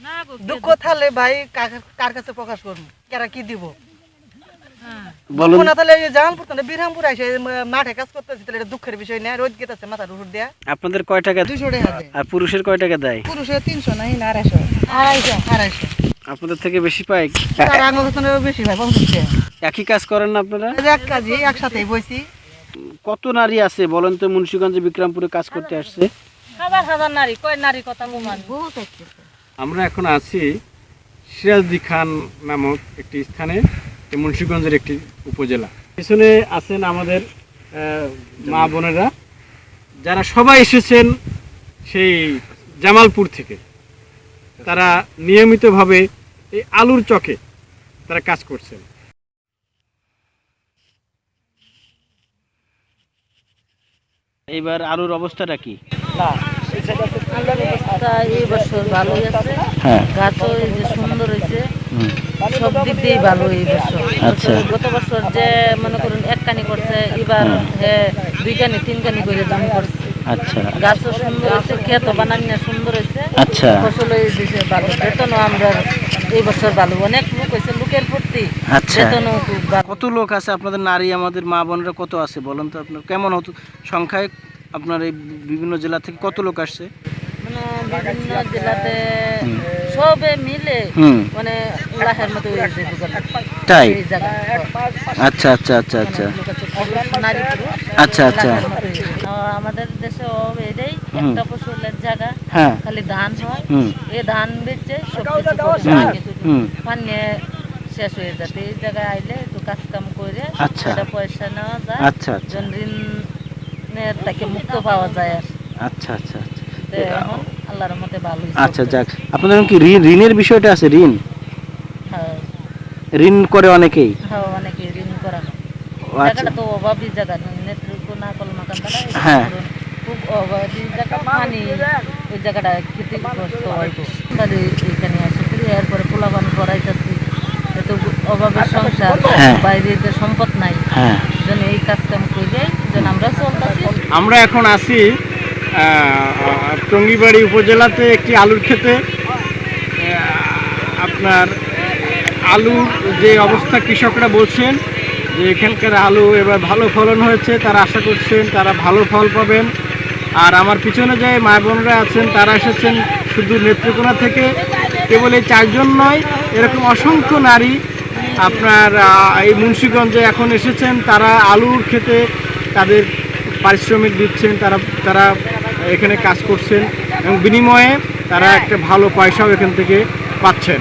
না গো কে দুঃখ থালে ভাই কার- কাছে প্রকাশ করব? কারা কি দিব? হ্যাঁ। বলুন। কোনা তাহলে জামালপুর তো না, আসে মাঠে কাজ করতেছে তাহলে এটা দুঃখের বিষয় না। রোদ গেতেছে মাথার উপর দেয়া। আপনাদের কয় টাকা দুইশো টাকা দেয়। আর পুরুষের কয় টাকা দেয়? পুরুষের তিনশো নাই আড়াইশো। আড়াইশো। আড়াইশো। আপনাদের থেকে বেশি একই কাজ করেন না আপনারা? এক কাজে বইছি। কত নারী আছে বলেন তো মুন্সিগঞ্জে বিক্রমপুরে কাজ করতে আসছে? হাজার হাজার নারী কয় নারী কথা বহুত আমরা এখন আছি সিরাজদি খান নামক একটি স্থানে এই মুন্সিগঞ্জের একটি উপজেলা। পিছনে আছেন আমাদের মা বোনেরা। যারা সবাই এসেছেন সেই জামালপুর থেকে। তারা নিয়মিতভাবে এই আলুর চকে তারা কাজ করছেন। এইবার আলুর অবস্থাটা কি? এই বছর ভালোই আছে। হ্যাঁ। গাছও এই যে সুন্দর হয়েছে। সব দিক দিয়েই ভালো এই বছর। আচ্ছা। গত বছর যে মনে করুন এক কানি করছে এবার হে দুই কানি তিন কানি করে দাম করছে। আচ্ছা। গাছও সুন্দর হয়েছে বানানিয়া সুন্দর হয়েছে। আচ্ছা। ফসল এই দিছে ভালো বেতনও আমরা এই বছর ভালো। অনেক লোক হয়েছে লোকের প্রতি আচ্ছা। বেতনও খুব কত লোক আছে আপনাদের নারী আমাদের মা বোনরা কত আছে বলেন তো আপনার? কেমন হতো? সংখ্যায় আপনার এই বিভিন্ন জেলা থেকে কত লোক আসছে? মানে বিভিন্ন জেলাতে সবে মিলে মানে লাহের মতো তাই? আচ্ছা আচ্ছা আচ্ছা আচ্ছা। পুরুষ আচ্ছা আচ্ছা। আমাদের দেশে এটাই একটা ফসলের জায়গা। হ্যাঁ। খালি ধান হয়। এই ধান বেচে শেষ হয়ে যাবে। এই জায়গায় আইলে একটু কাজ কাম করে আচ্ছা। পয়সা নেওয়া যায়। আচ্ছা আচ্ছা। তাকে মুক্ত পাওয়া যায় আর। আচ্ছা আচ্ছা আচ্ছা। এখন আল্লাহর মতে ভালোই আচ্ছা যাক। আপনাদের কি ঋণ? ঋণের বিষয়টা আছে ঋণ? হ্যাঁ। ঋণ করে অনেকেই? হ্যাঁ অনেকে ঋণ করানো ও আচ্ছা। জায়গাটা তো অভাবী জায়গা নেতৃত্ব না করলে মাকান হ্যাঁ। খুব অভাবী জায়গা পানি ওই জায়গাটা ক্ষতিগ্রস্ত হয়তো তাহলে এখানে আসে ফিরে এরপরে পোলাপান করাইতেছি। এত অভাবের সংসার হ্যাঁ। বাইরে সম্পদ নাই। হ্যাঁ। এই কাজ কাম করে। আমরা এখন আহ, টঙ্গিবাড়ি উপজেলাতে একটি আলুর ক্ষেতে। আপনার আলুর যে অবস্থা কৃষকরা বলছেন যে এখানকার আলু এবার ভালো ফলন হয়েছে তারা আশা করছেন তারা ভালো ফল পাবেন। আর আমার পিছনে যে মা বোনরা আছেন তারা এসেছেন শুধু নেত্রকোনা থেকে। কেবল এই চারজন নয় এরকম অসংখ্য নারী আপনার এই মুন্সিগঞ্জে এখন এসেছেন। তারা আলুর খেতে তাদের পারিশ্রমিক দিচ্ছেন তারা তারা এখানে কাজ করছেন এবং বিনিময়ে তারা একটা ভালো পয়সাও এখান থেকে পাচ্ছেন।